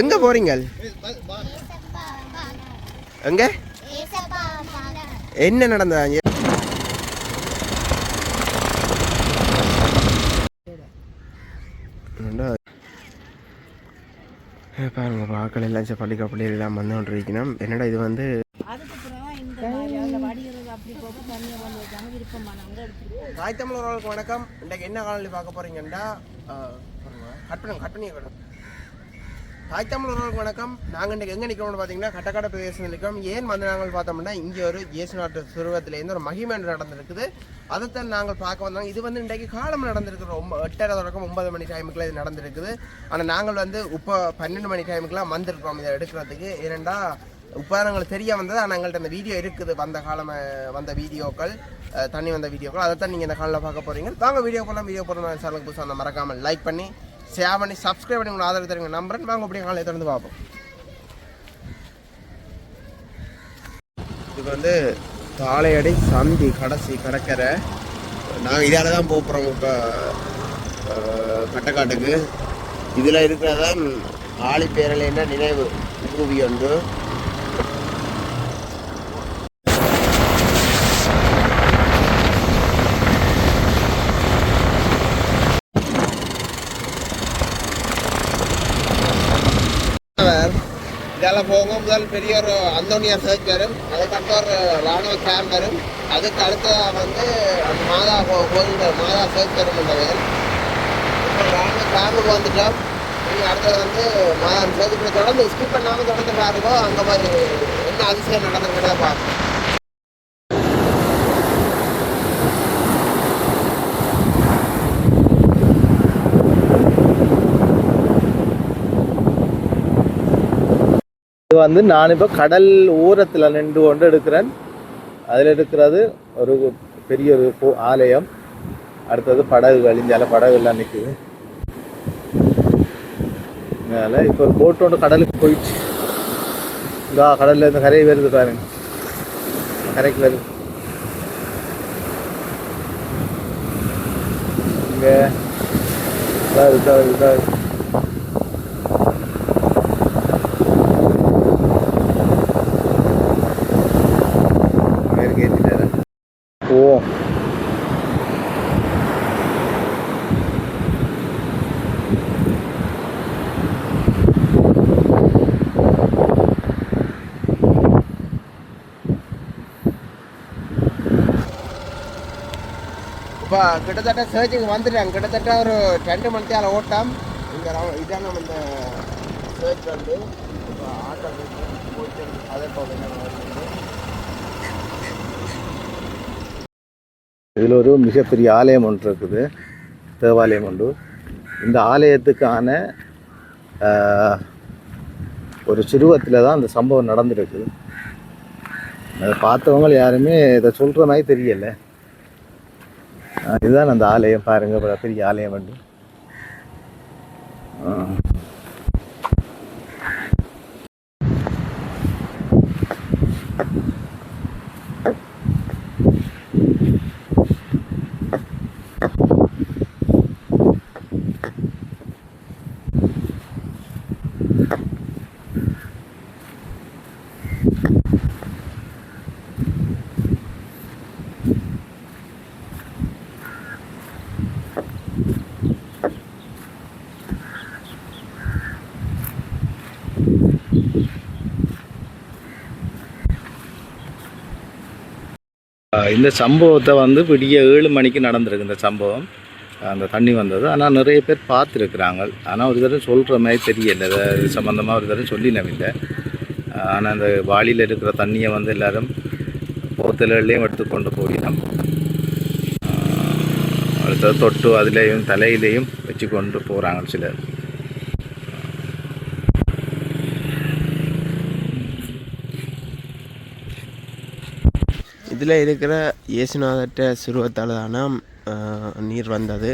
எங்க போறீங்க? எங்க? என்ன நடந்தது பாருங்க வாக்கள் எல்லாம் பள்ளி கப்பலி எல்லாம் வந்து கொண்டிருக்கணும். என்னடா இது வந்து? அதுக்கப்புறம் தாய் தமிழர்களுக்கு வணக்கம். இன்றைக்கு என்ன காலையில் பார்க்க போறீங்கன்னா கட் பண்ணுங்க கட் பண்ணி தாய் தமிழர்களுக்கு வணக்கம். நாங்கள் இன்றைக்கி எங்கே நிற்கிறோம்னு பார்த்தீங்கன்னா கட்டக்காட பிரதேசம் நிற்கிறோம் ஏன் வந்து நாங்கள் பார்த்தோம்னா இங்கே ஒரு இயேசு நாட்டு சுருவத்திலேருந்து ஒரு மகிமை நடந்திருக்குது. அதைத்தான் நாங்கள் பார்க்க வந்தோம். இது வந்து இன்றைக்கு காலம் நடந்திருக்குது. ரொம்ப எட்டரை தொடக்கம் ஒன்பது மணி டைமுக்குள்ள இது நடந்திருக்குது. ஆனால் நாங்கள் வந்து இப்போ பன்னெண்டு மணி டைமுக்குலாம் வந்திருக்கிறோம் இதை எடுக்கிறதுக்கு. ஏனெண்டா உபகரணங்கள் தெரிய வந்தது. ஆனால் எங்கள்கிட்ட அந்த வீடியோ இருக்குது. வந்த காலம் வந்த வீடியோக்கள் தண்ணி வந்த வீடியோக்கள். அதை தான் நீங்கள் இந்த காலில் பார்க்க போகிறீங்க வாங்க வீடியோ போகலாம் வீடியோ போகிறோம் சேனலுக்கு புதுசாக அந்த மறக்காமல் லைக் பண்ணி ஷேர் பண்ணி சப்ஸ்கிரைப் பண்ணி உங்களை ஆதரவு தருங்க. நம்புறேன் வாங்க அப்படியே காலையை திறந்து பார்ப்போம். இது வந்து தாளையடி சந்தி கடைசி கடற்கரை. நாங்கள் இதால் தான் போகிறோம் இப்போ கட்டக்காட்டுக்கு. இதில் இருக்கிறதான் ஆழிப்பேரலைன்னா நினைவு. பூவி ஒன்று இதெல்லாம் போக முதல் பெரிய ஒரு அந்தோனியார் சர்ச் வரும். அதுக்கப்புறம் ஒரு ராணுவ கேம்ப் வரும். அதுக்கு அடுத்ததாக வந்து அந்த மாதா கோ- கோயில் மாதா சர்ச் வரும் என்றவர் இப்போ ராணுவ கேம்புக்கு வந்துட்டோம். நீங்கள் அடுத்தது வந்து மாதா சர்ச் தொடர்ந்து ஸ்கிப் பண்ணாமல் தொடர்ந்து பாருங்க. அந்த மாதிரி என்ன அதிசயம் நடந்திருக்கிறத பார்க்கணும் இது வந்து நான் இப்போ கடல் ஓரத்தில் நின்று கொண்டு எடுக்கிறேன். அதில் இருக்கிறது ஒரு பெரிய ஒரு ஆலயம். அடுத்தது படகுகள் படகு படகுலாம் நிற்குது அதனால் இப்போ ஒரு போட்டு ஒன்று கடலுக்கு போயிடுச்சு. இந்த கடல்ல இருந்து கரை வருது பாருங்க. கரைக்கு வருது. இங்கே. இதாக இதாக இதாக மேற்கு ஏற்றிட்டாரு ஓ இப்போ கிட்டத்தட்ட சர்ச்சுக்கு வந்துட்டேன். கிட்டத்தட்ட ஒரு ரெண்டு மணி நேரம் ஓட்டம். இங்கே இதான் நம்ம இந்த சர்ச் வந்து இப்போ ஆட்டோ போயிட்டு அதை இதில் ஒரு மிகப்பெரிய ஆலயம் ஒன்று இருக்குது. தேவாலயம் ஒன்று. இந்த ஆலயத்துக்கான ஒரு சிறுவத்தில் தான் அந்த சம்பவம் நடந்திருக்குது அதை பார்த்தவங்க யாருமே இதை சொல்கிற மாதிரி தெரியலை. இதுதான் அந்த ஆலயம் பாருங்க பெரிய ஆலயம் வந்து இந்த சம்பவத்தை வந்து விடிய ஏழு மணிக்கு நடந்திருக்கு இந்த சம்பவம். அந்த தண்ணி வந்தது. ஆனால் நிறைய பேர் பார்த்துருக்குறாங்க. ஆனால் ஒரு தடவை சொல்கிற மாதிரி தெரியல. இது சம்மந்தமாக ஒரு தடவை சொல்லினவில்லை ஆனால் அந்த வாளியில் இருக்கிற தண்ணியை வந்து எல்லோரும் போத்தலையும் எடுத்துக்கொண்டு நம்ம அடுத்தது தொட்டு அதுலேயும் தலையிலையும் வச்சு கொண்டு போகிறாங்க சிலர். இதில் இருக்கிற இயேசுநாதர்கிட்ட சிறுவத்தால் தானே நீர் வந்தது.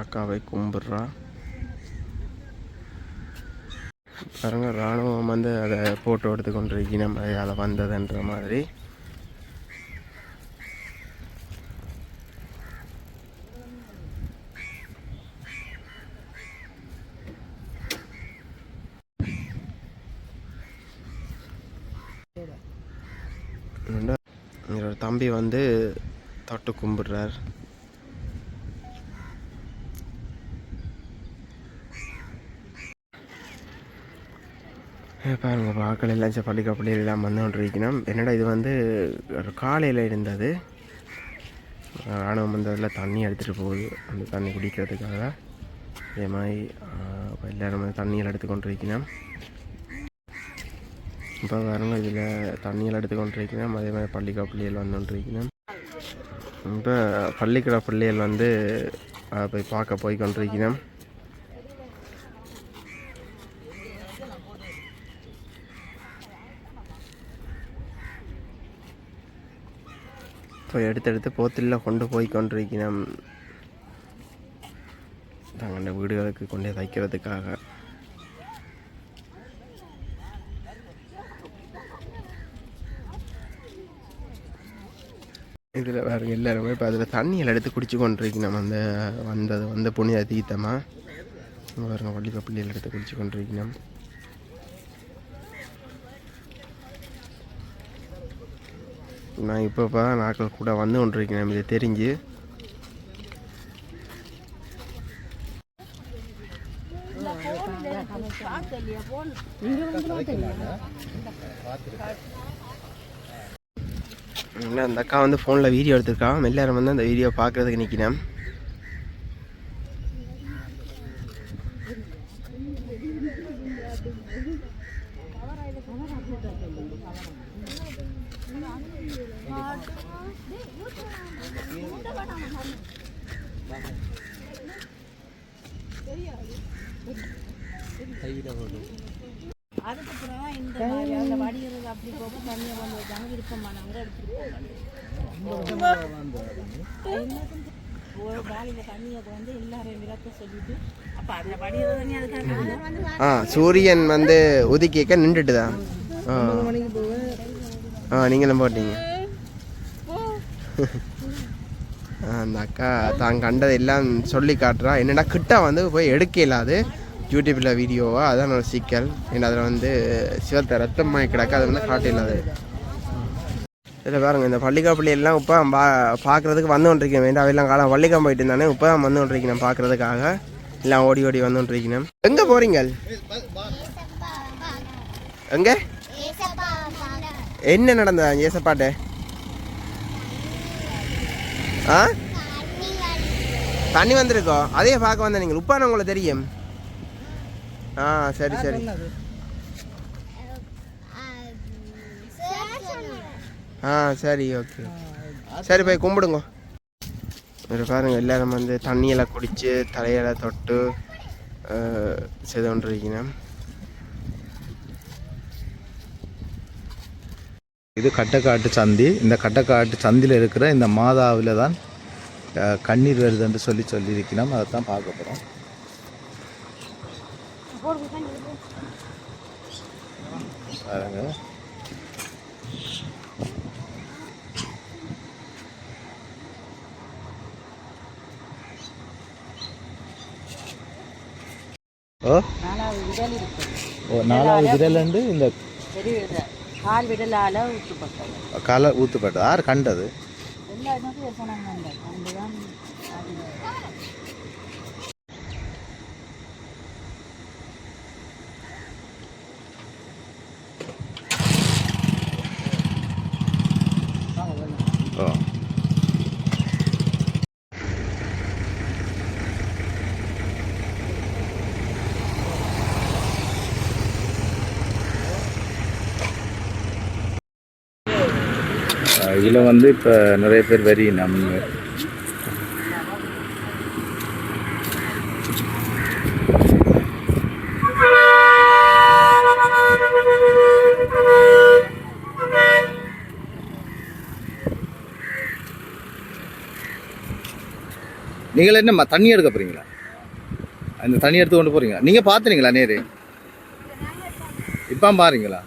அக்காவை கும்பிட்றா. பாருங்க ராணுவம் வந்து அதை போட்டோ எடுத்து நம்ம அதில் வந்ததுன்ற மாதிரி. என்னடா, தம்பி வந்து தொட்டு கும்பிடுறார். பாருங்க பாக்கள் எல்லாம் சரி பள்ளி எல்லாம் வந்து கொண்டிருக்கணும் என்னடா இது வந்து காலையில் இருந்தது ராணுவம் வந்ததில் தண்ணி எடுத்துகிட்டு போகுது. அந்த தண்ணி குடிக்கிறதுக்காக அதே மாதிரி எல்லோரும் எல்லாரும் வந்து தண்ணியில் எடுத்து கொண்டிருக்கணும் இப்போ பாருங்க இதில் தண்ணியில் எடுத்து கொண்டிருக்கணும் அதே மாதிரி பள்ளிக்கா பிள்ளைகள் வந்து கொண்டிருக்கணும் இப்போ பள்ளிக்கூட பிள்ளைகள் வந்து போய் பார்க்க போய் கொண்டிருக்கணும் இப்போ எடுத்தெடுத்து போத்தில் கொண்டு போய் கொண்டிருக்கணும் தங்களோட வீடுகளுக்கு கொண்டே தைக்கிறதுக்காக இதில் வேறு எல்லாருமே இப்போ அதில் தண்ணியில் எடுத்து குடிச்சு கொண்டிருக்கணும் அந்த வந்தது வந்த புனித தீர்த்தமாக இங்க பாருங்க பிள்ளைகள் எடுத்து குடிச்சு கொண்டிருக்கணும் நான் இப்போ இப்போ தான் நாட்கள் கூட வந்து கொண்டிருக்கேன் இது தெரிஞ்சு. என்ன அந்த அக்கா வந்து ஃபோனில் வீடியோ எடுத்திருக்கா? எல்லாரும் வந்து அந்த வீடியோ பார்க்குறதுக்கு நிற்கிறேன் அதுக்கப்புறம் இந்த மாதிரி வடிகிறது அப்படி போக தண்ணியை கொண்டு வச்சாங்க விருப்பமானவங்க ஒரு காலையில் தண்ணியை வந்து எல்லாரையும் விளக்க சொல்லிட்டு அப்போ அந்த வடிகிறது தண்ணி அதுக்காக ஆ சூரியன் வந்து உதிக்க நின்றுட்டு தான் ஆ. நீங்களும் போட்டீங்க. அந்த அக்கா தான் கண்டதை எல்லாம் சொல்லி காட்டுறா. என்னடா கிட்ட வந்து போய் எடுக்க இல்லாது யூடியூப்பில் வீடியோவா அதான் ஒரு சிக்கல். ஏன்னா அதில் வந்து சிவத்தை ரத்தம் மாய் கிடக்க அதை வந்து காட்ட இல்லாது இதில் பாருங்க இந்த பள்ளிக்கா பிள்ளை எல்லாம் இப்போ பா பார்க்குறதுக்கு வந்து கொண்டிருக்கேன். வேண்டாம் அவையெல்லாம் காலம் பள்ளிக்காம் போயிட்டு இருந்தானே இப்போ தான் வந்து கொண்டிருக்கணும் பார்க்குறதுக்காக எல்லாம் ஓடி ஓடி வந்து கொண்டிருக்கணும் எங்கே போகிறீங்க எங்கே? என்ன நடந்ததா ஏசப்பாட்டு? ஆ? தண்ணி வந்திருக்கோம் அதே பார்க்க வந்தேன் நீங்கள். உப்பான உங்களை தெரியும். ஆ சரி சரி. ஆ சரி ஓகே. சரி போய் கும்பிடுங்க. ஒரு பாருங்க எல்லாரும் வந்து தண்ணியெல்லாம் குடித்து தலையெல்லாம் தொட்டு செய்து கொண்டிருக்கீங்க இது கட்டக்காட்டு சந்தி. இந்த கட்டக்காட்டு சந்தியில் இருக்கிற இந்த மாதாவில் தான் கண்ணீர் வருதுன்னு சொல்லி சொல்லியிருக்கிறோம். அதை தான் பார்க்க போகிறோம் பாருங்க. ஓ. நாலாவது நாலாவது விரலண்டு இந்த கால் விடலால் ஊற்றுப்பட்டது கலை ஊத்துப்பட்டது. யார் கண்டது எல்லா இடமும் சொன்னாங்க அந்த அங்கே தான் ஓ இதில் வந்து இப்போ நிறைய பேர் வரி நம்ம நீங்கள் என்னம்மா தண்ணி எடுக்க போகிறீங்களா அந்த தண்ணி எடுத்து கொண்டு போகிறீங்களா நீங்கள் பார்த்துறீங்களா நேரு? இப்போ பாருங்களா